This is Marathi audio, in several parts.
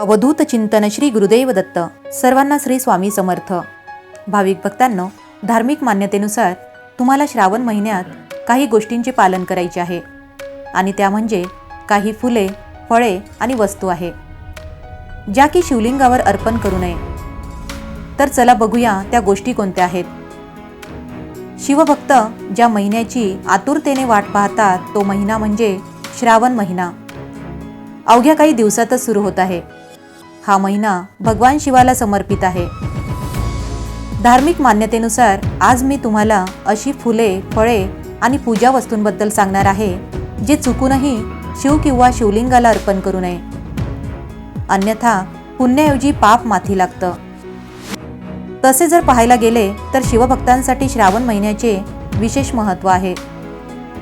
अवधूत चिंतन श्री गुरुदेव दत्त. सर्वांना श्री स्वामी समर्थ. भाविक भक्तांनो धार्मिक मान्यतेनुसार तुम्हाला श्रावण महिन्यात काही गोष्टींचे पालन करायचे आहे. आणि त्या म्हणजे काही फुले फळे आणि वस्तू आहे. ज्या की शिवलिंगावर अर्पण करू नये. तर चला बघूया त्या गोष्टी कोणत्या आहेत. शिवभक्त ज्या महिन्याची आतुरतेने वाट पाहतात तो महिना म्हणजे श्रावण महिना. अवघ्या काही दिवसातच सुरू होत आहे. हा महिना भगवान शिवाला समर्पित आहे. धार्मिक मान्यतेनुसार आज मी तुम्हाला अशी फुले फळे आणि पूजा वस्तूंबद्दल सांगणार आहे जे चुकूनही शिव किंवा शिवलिंगाला अर्पण करू नये. अन्यथा पुण्याऐवजी पाप माथी लागतं. तसे जर पाहायला गेले तर शिवभक्तांसाठी श्रावण महिन्याचे विशेष महत्त्व आहे.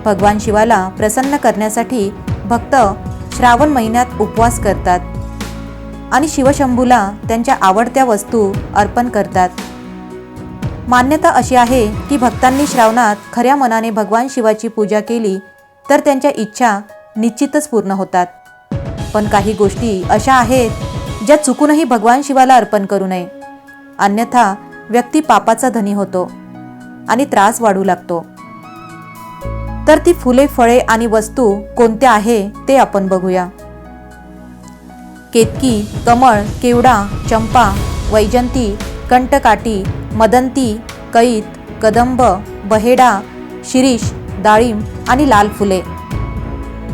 भगवान शिवाला प्रसन्न करण्यासाठी भक्त श्रावण महिन्यात उपवास करतात. आणि शिवशंभूला त्यांच्या आवडत्या वस्तू अर्पण करतात. मान्यता अशी आहे की भक्तांनी श्रावणात खऱ्या मनाने भगवान शिवाची पूजा केली तर त्यांच्या इच्छा निश्चितच पूर्ण होतात. पण काही गोष्टी अशा आहेत ज्या चुकूनही भगवान शिवाला अर्पण करू नये. अन्यथा व्यक्ती पापाचा धनी होतो आणि त्रास वाढू लागतो. तर ती फुले फळे आणि वस्तू कोणत्या आहे ते आपण बघूया. केतकी कमळ केवडा चंपा वैजंती कंटकाटी मदंती कैत कदंब बहेडा शिरीष डाळिंब आणि लाल फुले.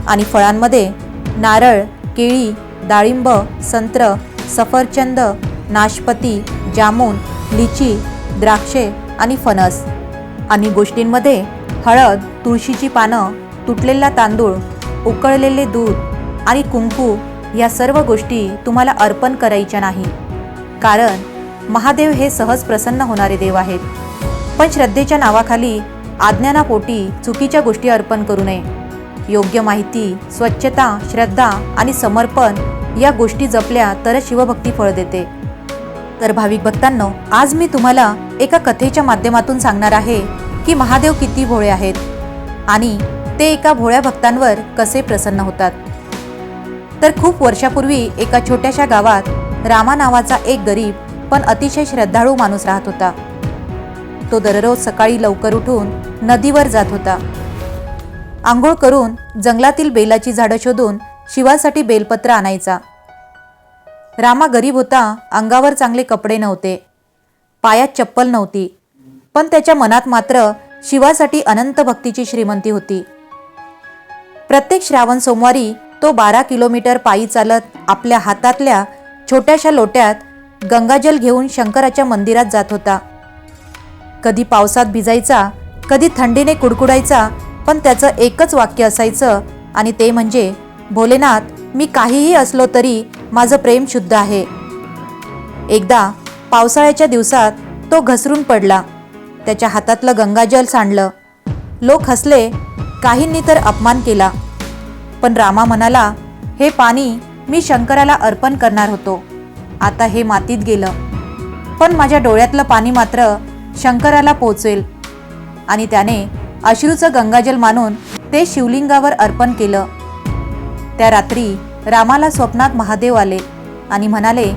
आणि फळांमध्ये नारळ केळी डाळिंब संत्र सफरचंद नाशपती जामून लिची द्राक्षे आणि फणस. आणि गोष्टींमध्ये हळद तुळशीची पानं तुटलेला तांदूळ उकळलेले दूध आणि कुंकू या सर्व गोष्टी तुम्हाला अर्पण करायच्या नाही. कारण महादेव हे सहज प्रसन्न होणारे देव आहेत. पण श्रद्धेच्या नावाखाली आज्ञानापोटी चुकीच्या गोष्टी अर्पण करू नये. योग्य माहिती स्वच्छता श्रद्धा आणि समर्पण या गोष्टी जपल्या तरच शिवभक्ती फळ देते. तर भाविक भक्तांनो आज मी तुम्हाला एका कथेच्या माध्यमातून सांगणार आहे की महादेव किती भोळे आहेत आणि ते एका भोळ्या भक्तांवर कसे प्रसन्न होतात. तर खूप वर्षापूर्वी एका छोट्याशा गावात रामा नावाचा एक गरीब पण अतिशय श्रद्धाळू माणूस राहत होता. तो दररोज सकाळी लवकर उठून नदीवर जात होता. आंघोळ करून जंगलातील बेलाची झाडं शोधून शिवासाठी बेलपत्र आणायचा. रामा गरीब होता अंगावर चांगले कपडे नव्हते पायात चप्पल नव्हती पण त्याच्या मनात मात्र शिवासाठी अनंत भक्तीची श्रीमंती होती. प्रत्येक श्रावण सोमवारी तो बारा किलोमीटर पायी चालत आपल्या हातातल्या छोट्याशा लोट्यात गंगाजल घेऊन शंकराच्या मंदिरात जात होता. कधी पावसात भिजायचा कधी थंडीने कुडकुडायचा पण त्याचं एकच वाक्य असायचं आणि ते म्हणजे भोलेनाथ मी काहीही असलो तरी माझं प्रेम शुद्ध आहे. एकदा पावसाळ्याच्या दिवसात तो घसरून पडला. त्याच्या हातातलं गंगाजल सांडलं. लोक हसले काहींनी तर अपमान केला. पण रामा म्हणाला हे पाणी मी शंकराला अर्पण करणार होतो. आता हे मातीत गेलं. पण माझ्या डोळ्यातलं पाणी मात्र शंकराला पोचेल. आणि त्याने अश्रूचं गंगाजल मानून ते शिवलिंगावर अर्पण केलं. त्या रात्री रामाला स्वप्नात महादेव आले आणि म्हणाले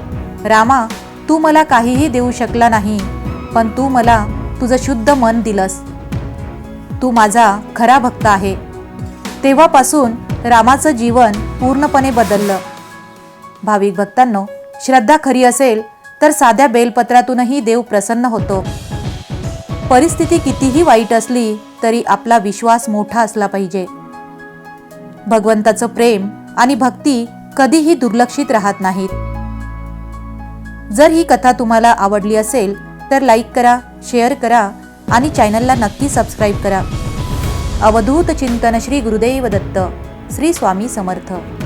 रामा तू मला काहीही देऊ शकला नाही पण तू मला तुझं शुद्ध मन दिलंस. तू माझा खरा भक्त आहे. तेव्हापासून रामाचं जीवन पूर्णपणे बदललं. भाविक भक्तांनो श्रद्धा खरी असेल तर साध्या बेलपत्रातूनही देव प्रसन्न होतो. परिस्थिती कितीही वाईट असली तरी आपला विश्वास मोठा असला पाहिजे. भगवंताचं प्रेम आणि भक्ती कधीही दुर्लक्षित राहत नाहीत. जर ही कथा तुम्हाला आवडली असेल तर लाईक करा शेअर करा आणि चॅनलला नक्की सबस्क्राईब करा. अवधूत चिंतन श्री गुरुदेव दत्त. श्री स्वामी समर्थ.